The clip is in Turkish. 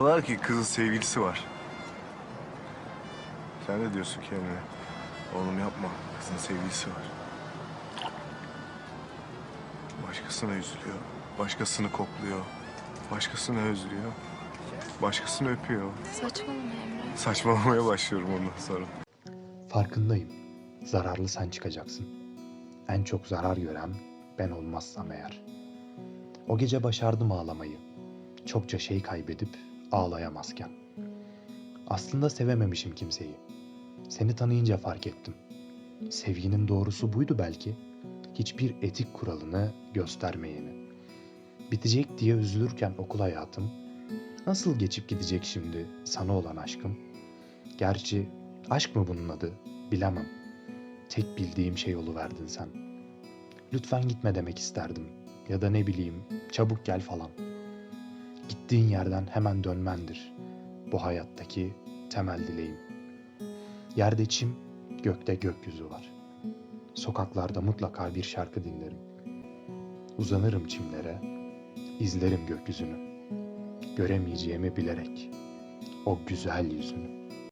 Diyorlar ki kızın sevgilisi var. Sen de diyorsun kendine. Oğlum yapma. Kızın sevgilisi var. Başkasına üzülüyor. Başkasını kokluyor. Başkasını özlüyor. Başkasını öpüyor. Saçmalama Emre. Saçmalamaya başlıyorum ondan sonra. Farkındayım. Zararlı sen çıkacaksın. En çok zarar gören ben olmazsam eğer. O gece başardım ağlamayı. Çokça şey kaybedip ağlayamazken. Aslında sevememişim kimseyi. Seni tanıyınca fark ettim. Sevginin doğrusu buydu belki. Hiçbir etik kuralını göstermeyeni. Bitecek diye üzülürken okul hayatım. Nasıl geçip gidecek şimdi sana olan aşkım? Gerçi aşk mı bunun adı bilemem. Tek bildiğim şey verdin sen. Lütfen gitme demek isterdim. Ya da ne bileyim çabuk gel falan. Gittiğin yerden hemen dönmendir. Bu hayattaki temel dileğim. Yerde çim, gökte gökyüzü var. Sokaklarda mutlaka bir şarkı dinlerim. Uzanırım çimlere, izlerim gökyüzünü. Göremeyeceğimi bilerek o güzel yüzünü.